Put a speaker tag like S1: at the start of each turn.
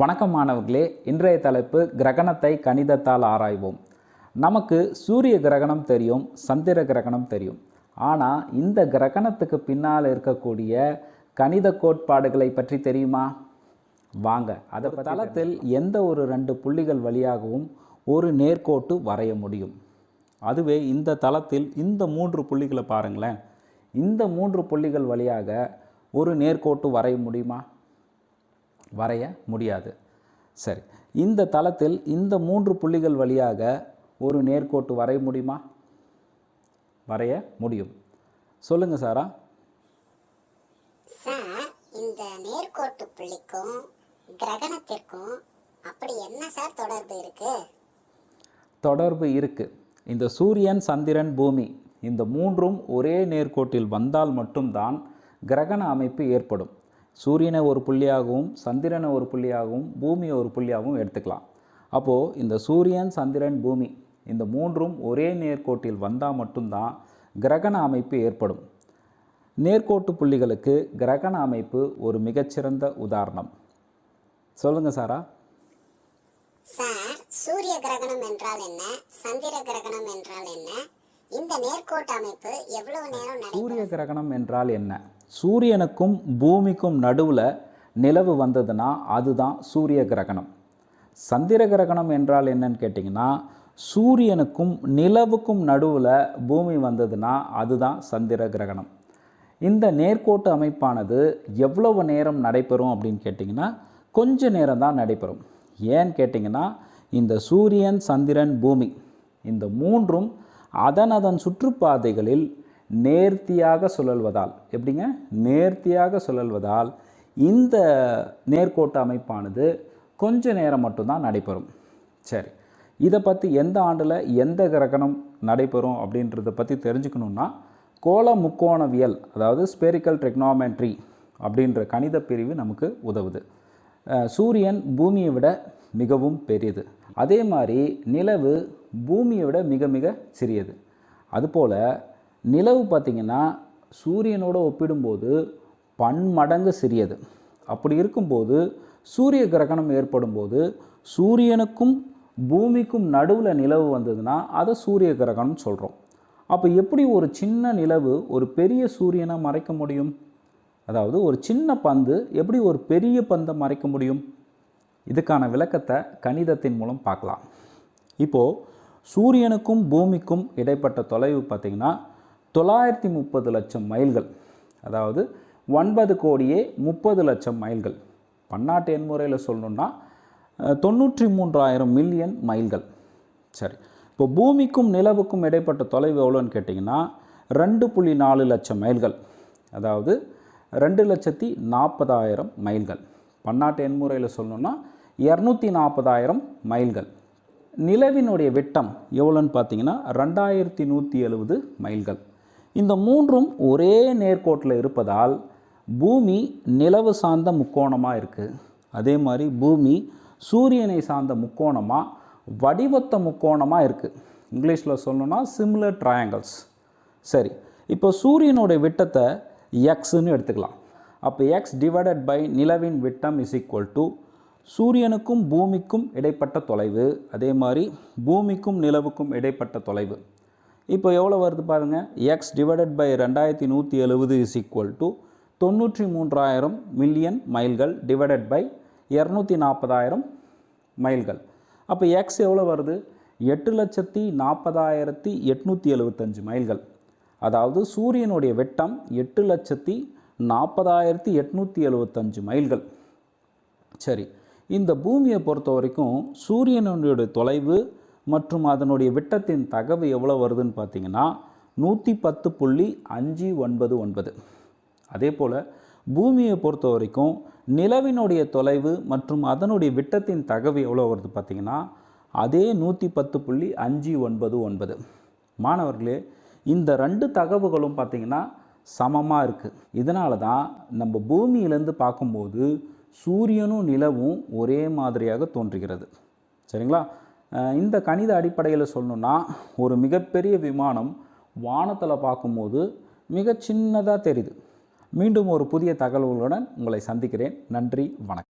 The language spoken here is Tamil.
S1: வணக்கம் மாணவர்களே இன்றைய தலைப்பு கிரகணத்தை கணிதத்தால் ஆராய்வோம். நமக்கு சூரிய கிரகணம் தெரியும் சந்திர கிரகணம் தெரியும். ஆனால் இந்த கிரகணத்துக்கு பின்னால் இருக்கக்கூடிய கணித கோட்பாடுகளை பற்றி தெரியுமா? வாங்க அதை தளத்தில் எந்த ஒரு ரெண்டு புள்ளிகள் வழியாகவும் ஒரு நேர்கோட்டு வரைய முடியும். அதுவே இந்த தளத்தில் இந்த மூன்று புள்ளிகளை பாருங்களேன். இந்த மூன்று புள்ளிகள் வழியாக ஒரு நேர்கோட்டு வரைய முடியுமா? வரைய முடியாது. சரி இந்த தளத்தில் இந்த மூன்று புள்ளிகள் வழியாக ஒரு நேர்கோட்டு வரைய முடியுமா? வரைய முடியும். சொல்லுங்க சாரா.
S2: சார் இந்த நேர்கோட்டு புள்ளிக்கும் கிரகணத்திற்கும் அப்படி என்ன சார் தொடர்பு இருக்கு?
S1: தொடர்பு இருக்கு. இந்த சூரியன் சந்திரன் பூமி இந்த மூன்றும் ஒரே நேர்கோட்டில் வந்தால் மட்டும்தான் கிரகண அமைப்பு ஏற்படும். சூரியனை ஒரு புள்ளியாகவும் சந்திரனை ஒரு புள்ளியாகவும் பூமியை ஒரு புள்ளியாகவும் எடுத்துக்கலாம். அப்போது இந்த சூரியன் சந்திரன் பூமி இந்த மூன்றும் ஒரே நேர்கோட்டில் வந்தால் மட்டும்தான் கிரகண அமைப்பு ஏற்படும். நேர்கோட்டு புள்ளிகளுக்கு கிரகண அமைப்பு ஒரு மிகச்சிறந்த உதாரணம். சொல்லுங்கள் சாரா.
S2: சார் சூரிய கிரகணம் என்றால் என்ன? சந்திர கிரகணம் என்றால் என்ன? இந்த நேர்கோட்டு அமைப்பு எவ்வளவு நேரம்
S1: சூரிய கிரகணம் என்றால் என்ன? சூரியனுக்கும் பூமிக்கும் நடுவில் நிலவு வந்ததுன்னா அதுதான் சூரிய கிரகணம் சந்திர கிரகணம் என்றால் என்னன்னு கேட்டிங்கன்னா சூரியனுக்கும் நிலவுக்கும் நடுவில் பூமி வந்ததுன்னா அதுதான் சந்திர கிரகணம் இந்த நேர்கோட்டு அமைப்பானது எவ்வளவு நேரம் நடைபெறும் அப்படின்னு கேட்டிங்கன்னா கொஞ்ச நேரம் தான் நடைபெறும். ஏன்னு கேட்டிங்கன்னா இந்த சூரியன் சந்திரன் பூமி இந்த மூன்றும் அதன் அதன் சுற்றுப்பாதைகளில் நேர்த்தியாக சுழல்வதால் எப்படிங்க? நேர்த்தியாக சுழல்வதால் இந்த நேர்கோட்டு அமைப்பானது கொஞ்ச நேரம் மட்டும்தான் நடைபெறும். சரி இதை பற்றி எந்த ஆண்டில் எந்த கிரகணம் நடைபெறும் அப்படின்றத பற்றி தெரிஞ்சுக்கணுன்னா கோள முக்கோணவியல் அதாவது ஸ்பெரிக்கல் டெக்னாமெட்ரி அப்படின்ற கணித பிரிவு நமக்கு உதவுது. சூரியன் பூமியை விட மிகவும் பெரியது. அதே மாதிரி நிலவு பூமியை விட மிக மிக சிறியது. அதுபோல் நிலவு பார்த்திங்கன்னா சூரியனோட ஒப்பிடும்போது பன்மடங்கு சிறியது. அப்படி இருக்கும்போது சூரிய கிரகணம் ஏற்படும்போது சூரியனுக்கும் பூமிக்கும் நடுவில் நிலவு வந்ததுன்னா அதை சூரிய கிரகணம் சொல்கிறோம் அப்போ எப்படி ஒரு சின்ன நிலவு ஒரு பெரிய சூரியனை மறைக்க முடியும்? அதாவது ஒரு சின்ன பந்து எப்படி ஒரு பெரிய பந்தை மறைக்க முடியும்? இதுக்கான விளக்கத்தை கணிதத்தின் மூலம் பார்க்கலாம். இப்போது சூரியனுக்கும் பூமிக்கும் இடைப்பட்ட தொலைவு பார்த்திங்கன்னா தொள்ளாயிரத்தி முப்பது லட்சம் மைல்கள். அதாவது ஒன்பது கோடியே முப்பது லட்சம் மைல்கள். பன்னாட்டு எண்முறையில் சொல்லணுன்னா தொண்ணூற்றி மூன்றாயிரம் மில்லியன் மைல்கள். சரி. இப்போ பூமிக்கும் நிலவுக்கும் இடைப்பட்ட தொலைவு எவ்வளோன்னு கேட்டிங்கன்னா ரெண்டு புள்ளி நாலு லட்சம் மைல்கள். அதாவது ரெண்டு லட்சத்தி நாற்பதாயிரம் மைல்கள். பன்னாட்டு எண்முறையில் சொல்லணுன்னா இரநூத்தி நாற்பதாயிரம் மைல்கள். நிலவினுடைய விட்டம் எவ்வளோன்னு பார்த்தீங்கன்னா ரெண்டாயிரத்தி நூற்றி எழுபது மைல்கள். இந்த மூன்றும் ஒரே நேர்கோட்டில் இருப்பதால் பூமி நிலவு சார்ந்த முக்கோணமாக இருக்குது அதே மாதிரி பூமி சூரியனை சார்ந்த முக்கோணமாக வடிவத்த முக்கோணமாக இருக்குது இங்கிலீஷில் சொல்லணும்னா சிமிலர் ட்ரையாங்கிள்ஸ் சரி இப்போ சூரியனுடைய விட்டத்தை எக்ஸ்ன்னு எடுத்துக்கலாம். அப்போ எக்ஸ் டிவைடட் பை நிலவின் விட்டம் இஸ் ஈக்குவல் டு சூரியனுக்கும் பூமிக்கும் இடைப்பட்ட தொலைவு அதே மாதிரி பூமிக்கும் நிலவுக்கும் இடைப்பட்ட தொலைவு. இப்போ எவ்வளோ வருது பாருங்கள் எக்ஸ் டிவைடட் பை ரெண்டாயிரத்தி நூற்றி எழுபது இஸ் ஈக்குவல் டு தொண்ணூற்றி மூன்றாயிரம் மில்லியன் மைல்கள் டிவைடட் பை இரநூத்தி நாற்பதாயிரம் மைல்கள் அப்போ எக்ஸ் எவ்வளோ வருது? எட்டு லட்சத்தி நாற்பதாயிரத்தி எட்நூற்றி எழுபத்தஞ்சு மைல்கள் அதாவது சூரியனுடைய வெட்டம் எட்டு லட்சத்தி நாற்பதாயிரத்தி எட்நூற்றி எழுபத்தஞ்சு மைல்கள் சரி. இந்த பூமியை பொறுத்த வரைக்கும் சூரியனுடைய தொலைவு மற்றும் அதனுடைய விட்டத்தின் தகவு எவ்வளோ வருதுன்னு பார்த்தீங்கன்னா நூற்றி பத்து புள்ளி அஞ்சு ஒன்பது ஒன்பது. அதே போல் பூமியை பொறுத்த வரைக்கும் நிலவினுடைய தொலைவு மற்றும் அதனுடைய விட்டத்தின் தகவு எவ்வளோ வருது பார்த்திங்கன்னா அதே நூற்றி பத்து புள்ளி அஞ்சு ஒன்பது ஒன்பது. மாணவர்களே இந்த ரெண்டு தகவுகளும் பார்த்திங்கன்னா சமமாக இருக்குது இதனால தான் நம்ம பூமியிலேருந்து பார்க்கும்போது சூரியனும் நிலவும் ஒரே மாதிரியாக தோன்றுகிறது. சரிங்களா? இந்த கணித அடிப்படையில் சொல்லணுன்னா ஒரு மிகப்பெரிய விமானம் வானத்தில் பார்க்கும்போது மிக சின்னதாக தெரியுது. மீண்டும் ஒரு புதிய தகவல்களுடன் உங்களை சந்திக்கிறேன். நன்றி வணக்கம்.